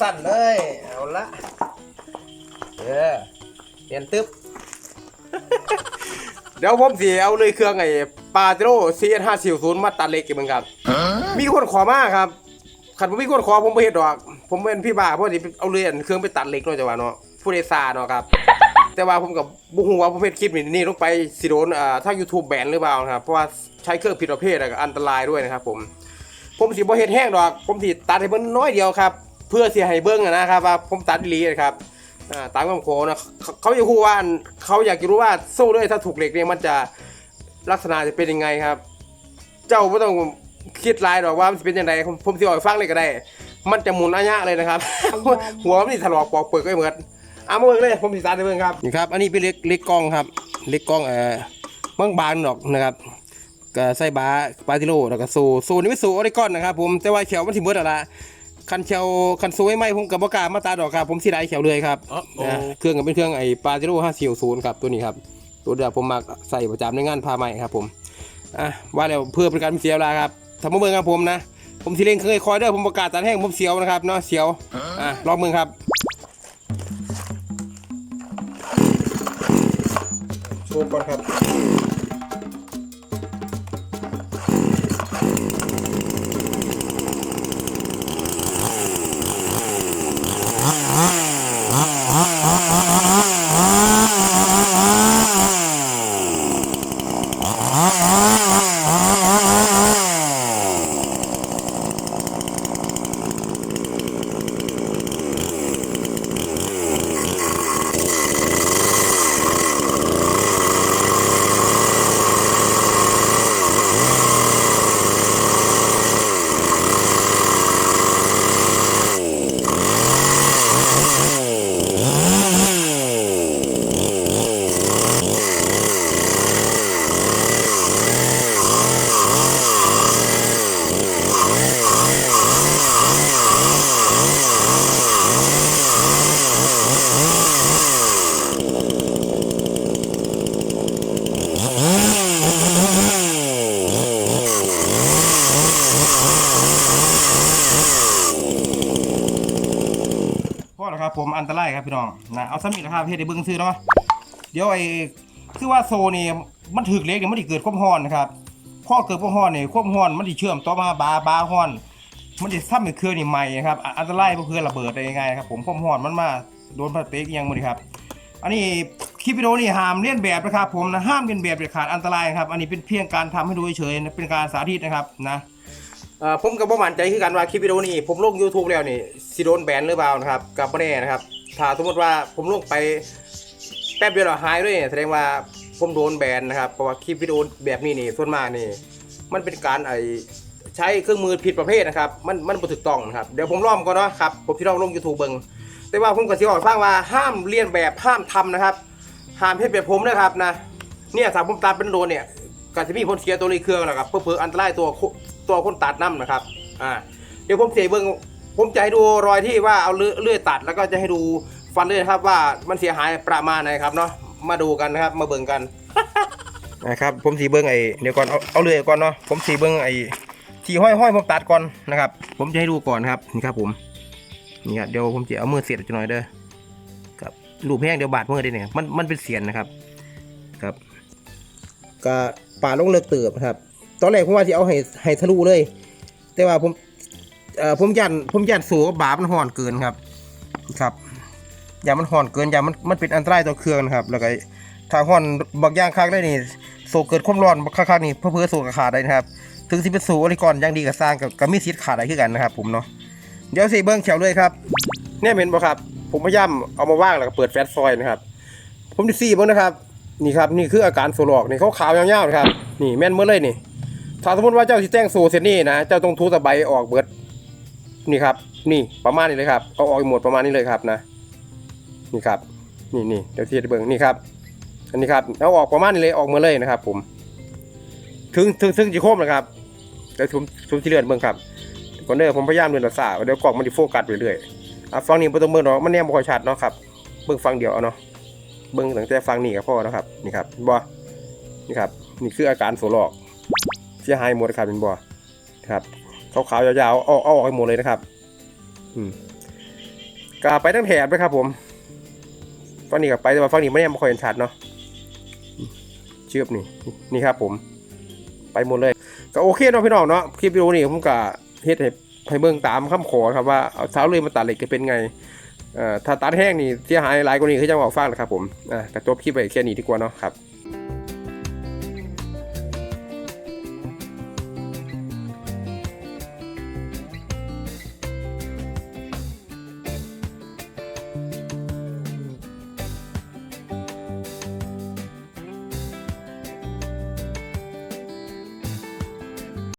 สั้นเลย เอาละเออเปลี่ยนตึ๊บ เดี๋ยวผมสิเอาเลยเครื่องไอ้ปาเจโร่ CS 5 4 0มาตัดเหล็กกันมึงครับมีคนขอมาครับขันผมมีคนขอผมไม่เห็นดอก ผมเป็นพี่บ้าเพราะที่เอาเรือนเครื่องไปตัดเหล็กเนาะจังหวะเนาะผู้โดยสารเนาะครับแต่ว่าผมกับบุหัวาผมเป็นคลิปนี้ลงไปสิโดนอ่าถ้า YouTube แบนหรือเปล่านะครับเพราะว่าใช้เครื่องผิดประเภทอะก็อันตรายด้วยนะครับผมผมสิบ่เฮ็ดแห้งดอก ผมสิตัดให้เบิ่งน้อยเดียวครับ เพื่อสิให้เบิ่งอะนะครับว่าผมตัดอีหลีนะครับอ่าตามคำโขนะเขาเขาอยากรู้ว่าเขาอยากจะรู้ว่าโซ่เลยถ้าถูกเหล็กเนี่ยมันจะลักษณะจะเป็นยังไงครับ เจ้าไม่ต้องคิดลายหรอกว่ามันจะเป็นยังไงผมผมสิเอาให้ฟังเลยก็ได้ มันจะหมุนอะยะเลยนะครับ หัวมันนี่ถลอกปอกเปิดก็เหมือนเอามาเบิ่งเลยผมสิตัดให้เบิ่งครับนี่ครับ อันนี้เป็นเล็กเล็กกล้องครับ เล็กกล้องเอ่อบางบางๆดอกนะครับก็ใส่บาปาติโลแล้วก็โซโซนี่ไม่โซออริกอนนะครับผมแต่ว่าเขียวมันสิเบิดอะละ คันเขียวคันโซไม่ไหมผมกับบอกล้ามาตาดอกครับผมสิได้เขียวเลยครับนะเครื่องก็เป็นเครื่องไอ้ปาติโล540ครับตัวนี้ครับตัวเดียวผมมาใส่ประจำในงานพาใหม่ครับผมอะว่าแล้วเพื่อเป็นการเสียเวลาครับทำมาเบิ่งครับผมนะ ผมสิเล่งเคยคอยเด้อผมประกาศตัดแห้งผมเสียวนะครับเนาะเสียวอะลองเบิ่งครับ โชว์ก่อนครับ ครับผมอันตรายครับพี่น้องนะเอาสมิธนะครับเฮ็ดให้เบิ่งซื้อเนาะเดี๋ยวไอ้คือว่าโซนี่มันถึกเล็กเนี่ยมันสิเกิดความร้อนนะครับพอเกิดความร้อนเนี่ยความร้อนมันสิเชื่อมต่อมาบาบาร้อน มันจะทำให้เครื่องนี่ใหม่ครับอันตรายเพราะเครื่องระเบิดได้ง่ายๆครับผมความร้อนมันมาโดนพลาสติกยังบ่นี่ครับ อันนี้คลิปวิดีโอนี่ห้ามเลียนแบบนะครับผมนะห้ามเลียนแบบเด็ดขาดอันตรายครับอันนี้เป็นเพียงการทำให้ดูเฉยๆเป็นการสาธิตนะครับนะ เอ่อผมกับบ่มั่นใจคือกันว่าคลิปวิดีโอนี้ผมลง YouTube แล้วนี่สิโดนแบนหรือเปล่านะครับกับบ่แน่นะครับ ถ้าสมมติว่าผมลงไปแป๊บเดียวแล้วหายด้วยเนี่ยแสดงว่าผมโดนแบนนะครับเพราะว่าคลิปวิดีโอแบบนี้นี่ส่วนมากนี่ มันเป็นการไอใช้เครื่องมือผิดประเภทนะครับ มันมันบ่ถูกต้องนะครับเดี๋ยวผมลองก่อนเนาะครับผมที่ลองลง YouTube เบิ่งแต่ว่าผมก็สิบอกให้ฟังว่าห้ามเลียนแบบห้ามทำนะครับห้ามเฮ็ดแบบผมนะครับนะเนี่ยถ้าผมตัดเป็นโดนเนี่ยก็จะมีผลเสียตัวในเครื่องนะครับเพื่อๆอันตรายตัว ตัวคนตัดน้ำนะครับอ่าเดี๋ยวผมเสียเบิ้งผมจะให้ดูรอยที่ว่าเอาเลื่อยตัดแล้วก็จะให้ดูฟันเลื่อยครับว่ามันเสียหายประมาณไหนครับเนาะมาดูกันนะครับมาเบิ่งกันนะครับผมสีเบิ้งไอเดี๋ยวก่อนเอาเอาเลื่อยก่อนเนาะผมสีเบิ้งไอที่ห้อยห้อยผมตัดก่อนนะครับ ผมจะให้ดูก่อนครับนี่ครับผมนี่ครับเดี๋ยวผมจะเอามือเสียบจะหน่อยเด้อครับรูปแห้งเดี๋ยวบาดมือได้เนี่ยมันมันเป็นเสียนนะครับ ครับก็ป่าลงเลิกเติบครับ ตอนแรกผมว่าที่เอาให้ให้ทะลุเลย แต่ว่าผมเอ่อผมยันผมยันสูกับบามันห่อนเกินครับ ครับอย่ามันห่อนเกินอย่ามันมันเป็นอันตรายต่อเครื่องนะครับ แล้วก็ถ้าห่อนบางอย่างค้างได้นี่โซเกิดความร้อนค้างๆนี่เพื่อเพื่อโซกขาดได้นะครับ ถึงสิเป็นสูอริกรอย่างดีกับสร้างกับกับมีสิทธิ์ขาดได้คือกันนะครับ ผมเนาะเดี๋ยวสิเบิ้งเขียวเลยครับเนี่ยเห็นบ่ครับ ผมพยายามเอามาว่างแล้วก็เปิดแฟลชซอยนะครับ ผมดิซี่เบิ่งนะครับ นี่ครับนี่คืออาการโซลอกนี่เขาขาวยาวๆนะครับ นี่แม่นเมื่อเลยนี่ ถ้าสมมติว่าเจ้าสิแจ้งโซเซนนี่นะ เจ้าต้องทูตะไบออกเบิด นี่ครับ นี่ประมาณนี้เลยครับ เอาออกหมดประมาณนี้เลยครับนะ นี่ครับ นี่นี่เดี๋ยวที่เบิ่งนี่ครับ อันนี้ครับ เอาออกประมาณนี้เลยออกมาเลยนะครับ ผม ถึงถึงถึงจีโคมนะครับเดี๋ยวผมผมที่เลื่อนเบิ่งครับก่อนเด้อผมพยายามเลื่อนภาษาเดี๋ยวกล่องมันจะโฟกัสไปเรื่อยอะฟังนี้บ่ต้องเบิ่งเนาะมันแนมบ่ค่อยชัดเนาะครับ เบิ่งฟังเดียวเอาเนาะ เบิ่งตั้งแต่ฟังนี่ก็พอแล้วครับ นี่ครับบ่นี่ครับ นี่คืออาการโสลอก เสียหายหมดครับเป็นบ่ครับขาวๆยาวๆเอาเอาออกให้หมดเลยนะครับ อืมก็ไปทั้งแถบเลยครับผมฝั่งนี้ก็ไปแต่ว่าฝั่งนี้ไม่ได้มาคอยเห็นชัดเนาะเชือบนี่นี่ครับ ผม ไปหมดเลย ก็โอเคเนาะพี่น้องเนาะคลิปวิดีโอนี้ผมก็เฮ็ดให้ให้เบิ่งตามคำขอครับว่าเอาเท้าเลยมาตัดเหล็กจะเป็นไงเอ่อถ้าตัดแห้งนี่เสียหายหลายกว่านี้คือจังบอกฟังนะครับผมอะก็จบคลิปไปแค่นี้ดีกว่าเนาะครับ